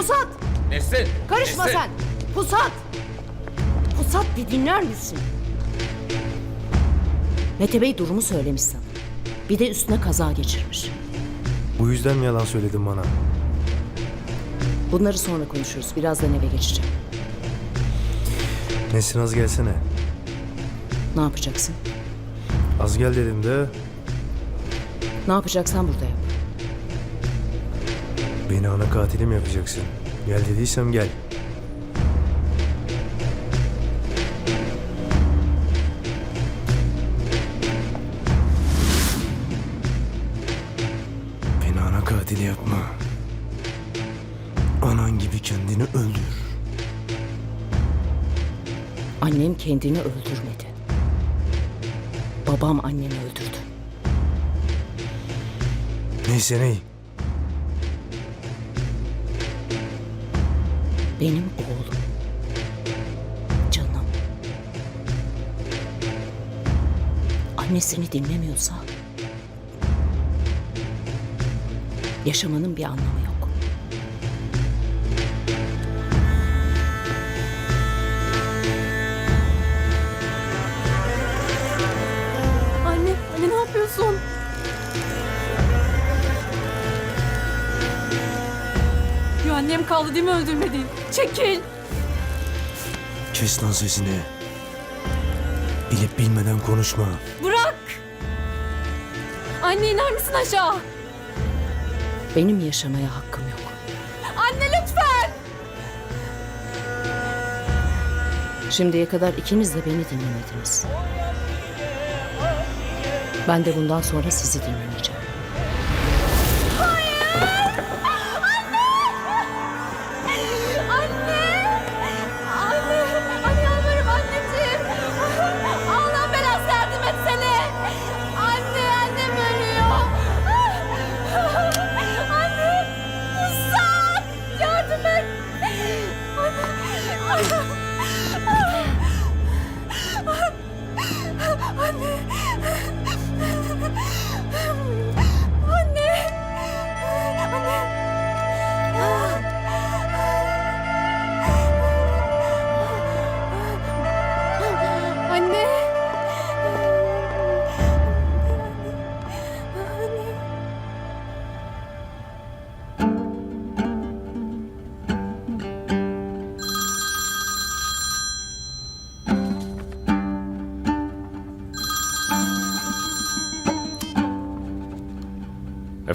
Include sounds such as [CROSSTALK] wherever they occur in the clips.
Pusat! Nesrin. Karışma Nesrin. sen! Pusat! Pusat bir dinler misin? Mete Bey durumu söylemiş sana. Bir de üstüne kaza geçirmiş. Bu yüzden mi yalan söyledin bana? Bunları sonra konuşuruz. Birazdan eve geçeceğim. Nesrin az gelsene. Ne yapacaksın? Az gel dedim de Ne yapacaksan burada yap. Beni ana katilim yapacaksın. Gel dediysem gel. Beni ana katili yapma. Anan gibi kendini öldür. Annem kendini öldürmedi. Babam annemi öldürdü. Neyse ney. Benim oğlum. Canım. Annesini dinlemiyorsa yaşamanın bir anlamı yok. Kaldı değil mi öldürmediğin? Çekil. Kes lan sesini. Bilip bilmeden konuşma. Bırak. Anne iner misin aşağı? Benim yaşamaya hakkım yok. Anne lütfen. Şimdiye kadar ikiniz de beni dinlemediniz. Ben de bundan sonra sizi dinlemeyeceğim.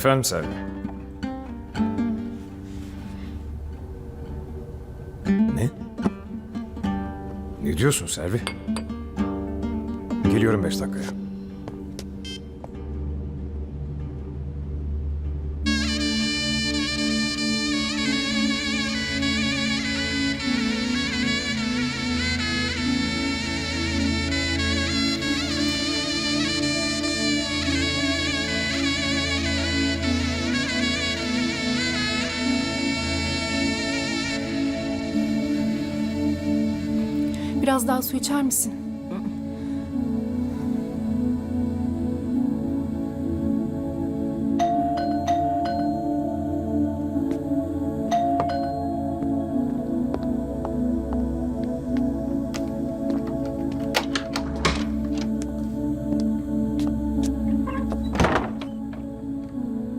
Efendim Selvi? Ne? Ne diyorsun Selvi? Geliyorum beş dakikaya. Biraz daha su içer misin?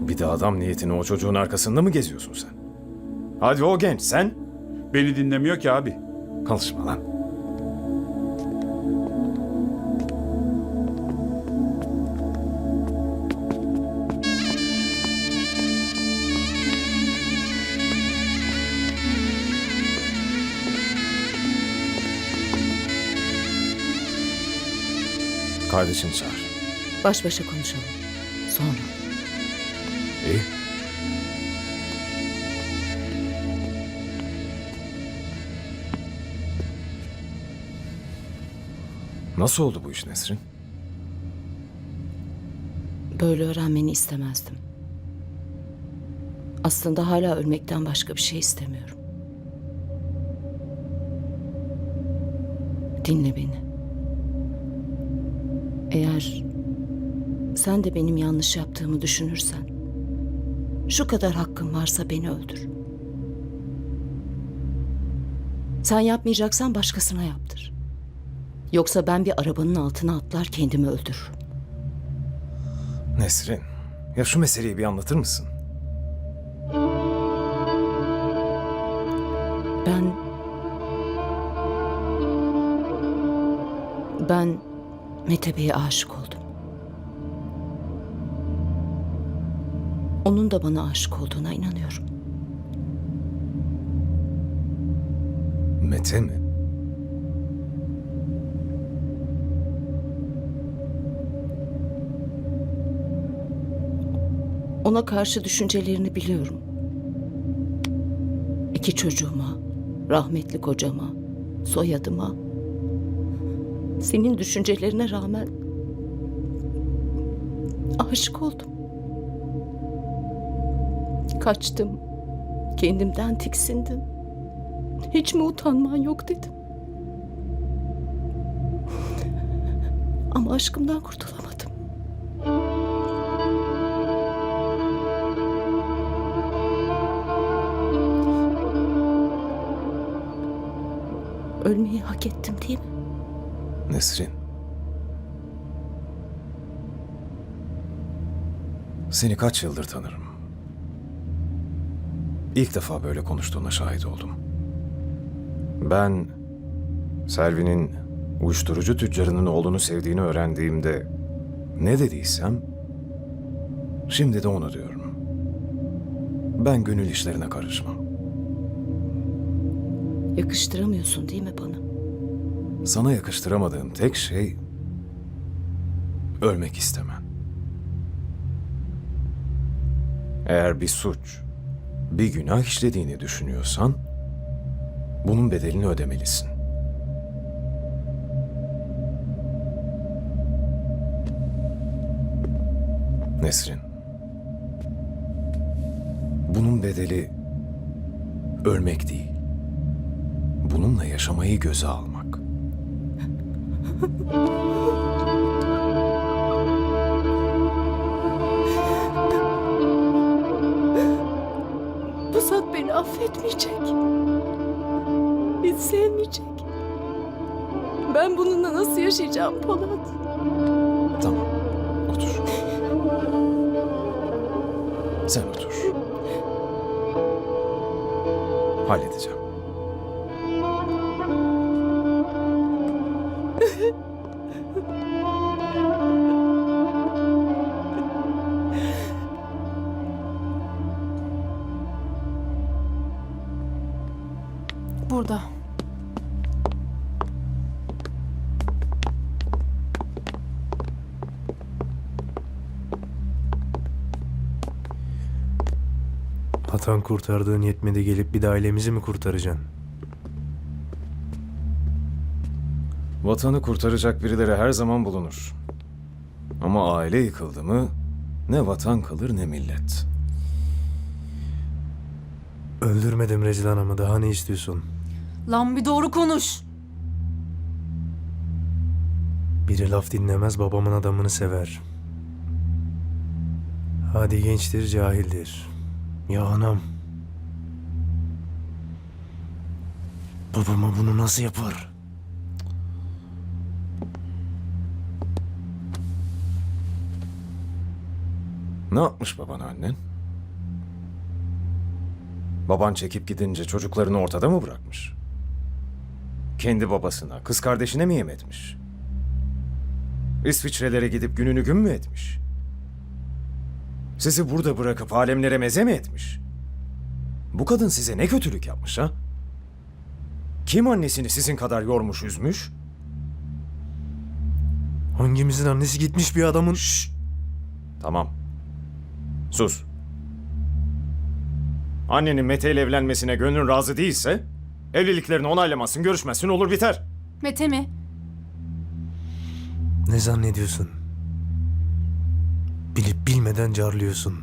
Bir de adam niyetini o çocuğun arkasında mı geziyorsun sen? Hadi o genç sen. Beni dinlemiyor ki abi. Konuşma lan. Kardeşini çağır. Baş başa konuşalım. Sonra. İyi. Nasıl oldu bu iş Nesrin? Böyle öğrenmeni istemezdim. Aslında hala ölmekten başka bir şey istemiyorum. Dinle beni. Eğer sen de benim yanlış yaptığımı düşünürsen, şu kadar hakkın varsa beni öldür. Sen yapmayacaksan başkasına yaptır. Yoksa ben bir arabanın altına atlar kendimi öldürürüm. Nesrin, ya şu meseleyi bir anlatır mısın? Ben... Ben Mete Bey'e aşık oldum. Onun da bana aşık olduğuna inanıyorum. Mete mi? Ona karşı düşüncelerini biliyorum. İki çocuğuma, rahmetli kocama, soyadıma. Senin düşüncelerine rağmen aşık oldum. Kaçtım. Kendimden tiksindim. Hiç mi utanman yok dedim. Ama aşkımdan kurtulamadım. Ölmeyi hak ettim değil mi? Nesrin. Seni kaç yıldır tanırım. İlk defa böyle konuştuğuna şahit oldum. Ben Selvi'nin uyuşturucu tüccarının oğlunu sevdiğini öğrendiğimde ne dediysem şimdi de onu diyorum. Ben gönül işlerine karışmam. Yakıştıramıyorsun değil mi bana? Sana yakıştıramadığım tek şey ölmek istemen. Eğer bir suç, bir günah işlediğini düşünüyorsan bunun bedelini ödemelisin. Nesrin. Bunun bedeli ölmek değil. Bununla yaşamayı göze almak. [LAUGHS] Pusat beni affetmeyecek. Hiç sevmeyecek. Ben bununla nasıl yaşayacağım Polat? Tamam. Otur. Sen otur. Halledeceğim. Burada. Hatan kurtardığın yetmedi gelip bir de ailemizi mi kurtaracaksın? Vatanı kurtaracak birileri her zaman bulunur. Ama aile yıkıldı mı ne vatan kalır ne millet. Öldürmedim Rezil Hanım'ı daha ne istiyorsun? Lan bir doğru konuş. Biri laf dinlemez babamın adamını sever. Hadi gençtir cahildir. Ya anam. Babama bunu nasıl yapar? Ne yapmış baban annen? Baban çekip gidince çocuklarını ortada mı bırakmış? Kendi babasına, kız kardeşine mi yem etmiş? İsviçrelere gidip gününü gün mü etmiş? Sizi burada bırakıp alemlere meze mi etmiş? Bu kadın size ne kötülük yapmış ha? Kim annesini sizin kadar yormuş üzmüş? Hangimizin annesi gitmiş bir adamın... Tamam. Sus. Annenin Mete ile evlenmesine gönlün razı değilse evliliklerini onaylamazsın, görüşmezsin olur biter. Mete mi? Ne zannediyorsun? Bilip bilmeden carlıyorsun.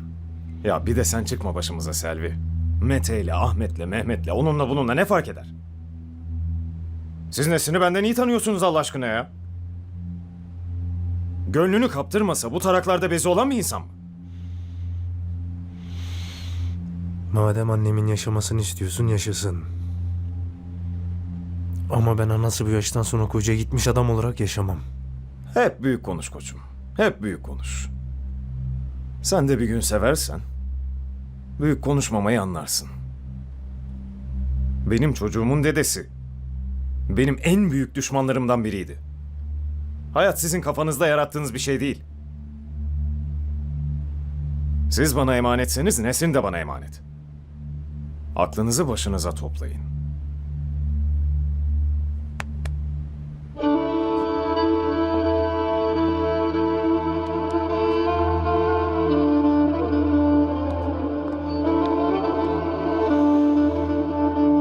Ya bir de sen çıkma başımıza Selvi. Mete ile, Ahmet'le, Mehmet'le, onunla bununla ne fark eder? Siz Nesrin'i benden iyi tanıyorsunuz Allah aşkına ya. Gönlünü kaptırmasa bu taraklarda bezi olan bir insan mı? Madem annemin yaşamasını istiyorsun yaşasın. Ama ben anası bu yaştan sonra koca gitmiş adam olarak yaşamam. Hep büyük konuş koçum. Hep büyük konuş. Sen de bir gün seversen büyük konuşmamayı anlarsın. Benim çocuğumun dedesi benim en büyük düşmanlarımdan biriydi. Hayat sizin kafanızda yarattığınız bir şey değil. Siz bana emanetseniz Nesin de bana emanet. Aklınızı başınıza toplayın.